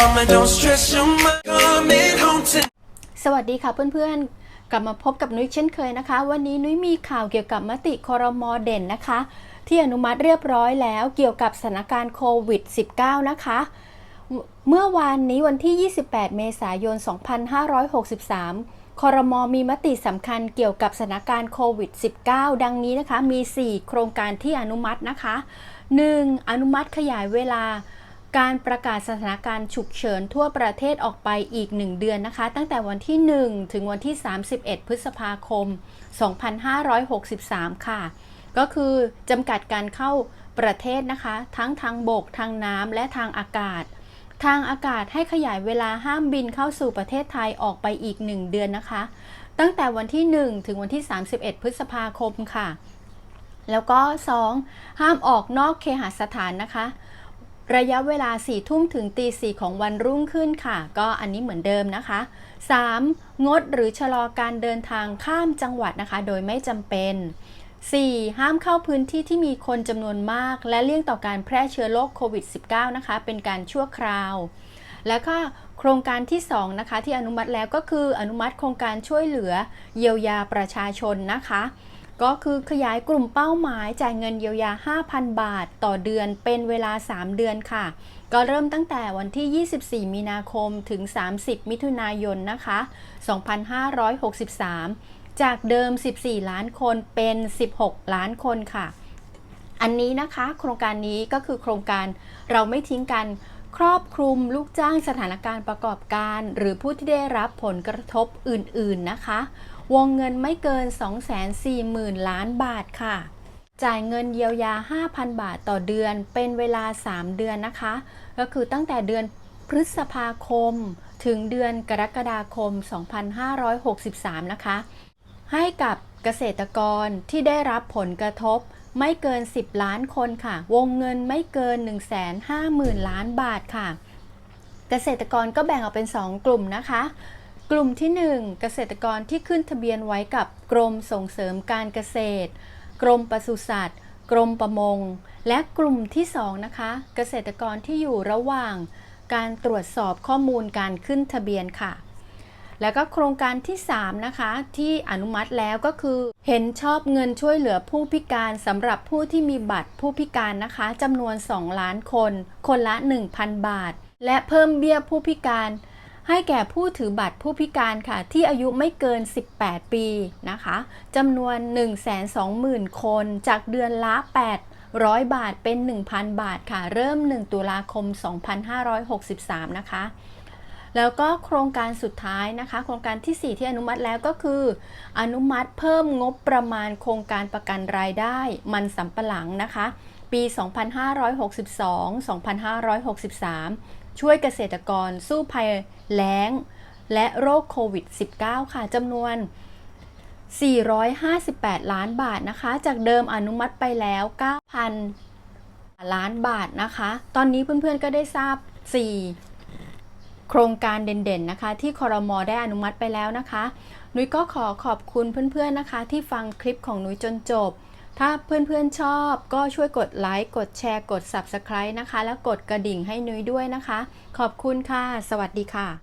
mama, don't stress your mind. Coming home tonight. สวัสดีค่ะเพื่อนๆ กลับมาพบกับนุ้ยเช่นเคยนะคะ วันนี้นุ้ยมีข่าวเกี่ยวกับมติคอรมอเด่นนะคะ ที่อนุมัติเรียบร้อยแล้วเกี่ยวกับสถานการณ์โควิด -19 นะคะ เมื่อวานนี้วันที่ 28 เมษายน 2563 คอรมอมีมติสำคัญเกี่ยวกับสถานการณ์โควิด -19 ดังนี้นะคะ มี 4 โครงการที่อนุมัตินะคะ 1. อนุมัติขยายเวลา การประกาศสถานการณ์ฉุกเฉินทั่วประเทศออกไปอีก 1 เดือนนะคะ ตั้งแต่วันที่ 1 ถึงวันที่ 31 พฤษภาคม 2563 ค่ะ ก็คือจำกัดการเข้าประเทศนะคะ ทั้งทางบก ทางน้ำและทางอากาศ ทางอากาศให้ขยายเวลาห้ามบินเข้าสู่ประเทศไทยออกไปอีก 1 เดือนนะคะ ตั้งแต่วันที่ 1 ถึงวันที่ 31 พฤษภาคมค่ะ แล้วก็ 2. ห้ามออกนอกเคหสถานนะคะ ระยะเวลา4ทุ่มถึงตีสี่ของวันรุ่งขึ้นค่ะ ก็อันนี้เหมือนเดิมนะคะ 3. งดหรือชะลอการเดินทางข้ามจังหวัดนะคะ โดยไม่จำเป็น 4. ห้ามเข้าพื้นที่ที่มีคนจำนวนมาก และเลี่ยงต่อการแพร่เชื้อโรคโควิด -19 นะคะ เป็นการชั่วคราว แล้วก็โครงการที่ 2 นะคะ ที่อนุมัติแล้วก็คืออนุมัติโครงการช่วยเหลือ เยียวยาประชาชนนะคะ ก็คือขยายกลุ่มเป้าหมายจ่ายเงินเยียวยา 5,000 บาท ต่อเดือนเป็นเวลา 3 เดือนค่ะ ก็เริ่มตั้งแต่วันที่ 24 มีนาคมถึง 30 มิถุนายนนะคะ 2563 จากเดิม 14 ล้านคนเป็น 16 ล้านคนค่ะ อันนี้นะคะ โครงการนี้ก็คือโครงการเราไม่ทิ้งกันครอบคลุมลูกจ้างสถานการณ์ประกอบการ หรือผู้ที่ได้รับผลกระทบอื่น ๆ นะคะ วงเงินไม่เกิน 240,000 ล้านบาทค่ะ จ่ายเงินเยียวยา 5,000 บาทต่อเดือนเป็นเวลา 3 เดือนนะคะ ก็คือตั้งแต่เดือนพฤษภาคม ถึงเดือนกรกฎาคม 2563 นะคะ ให้กับเกษตรกรที่ได้รับผลกระทบไม่เกิน 10 ล้านคนค่ะ วงเงินไม่เกิน 150,000 ล้านบาทค่ะ เกษตรกรก็แบ่งออกเป็น 2 กลุ่มนะคะ กลุ่มที่ 1 เกษตรกรที่ขึ้นทะเบียนไว้กับกรมส่งเสริมการเกษตร กรมปศุสัตว์ กรมประมง และกลุ่มที่ 2 นะคะ เกษตรกรที่อยู่ระหว่างการตรวจสอบข้อมูลการขึ้นทะเบียนค่ะ แล้วก็โครงการที่ 3 นะคะ ที่อนุมัติแล้วก็คือ เห็นชอบเงินช่วยเหลือผู้พิการสำหรับผู้ที่มีบัตรผู้พิการนะคะจำนวน 2 ล้านคน คนละ 1,000 บาท และเพิ่มเบี้ยผู้พิการ ให้แก่ผู้ถือบัตรผู้พิการค่ะ ที่อายุไม่เกิน 18 ปีนะคะจำนวน 120,000 คนจากเดือนละ800 บาทเป็น 1,000 บาทค่ะ เริ่ม 1 ตุลาคม 2563 นะคะ แล้วก็โครงการสุดท้ายนะคะ โครงการทีสี่ 4 ที่อนุมัติแล้วก็คือ อนุมัติเพิ่มงบประมาณโครงการประกันรายได้ มันสำปะหลังนะคะ ปี 2562-2563 ช่วยเกษตรกรสู้ภัยแล้ง และโรคโควิด -19 ค่ะจำนวน 458 ล้านบาทนะคะ จากเดิมอนุมัติไปแล้ว 9,000 ล้านบาทนะคะ ตอนนี้เพื่อนๆก็ได้ทราบ 4 โครงการเด่นๆนะคะ ที่คอรมอได้อนุมัติไปแล้วนะคะ นุ้ยก็ขอขอบคุณเพื่อนๆนะคะ ที่ฟังคลิปของนุ้ยจนจบ ถ้าเพื่อนๆชอบก็ช่วยกดไลค์กดแชร์กด Subscribe นะคะ แล้วกดกระดิ่งให้นุ้ยด้วยนะคะ ขอบคุณค่ะ สวัสดีค่ะ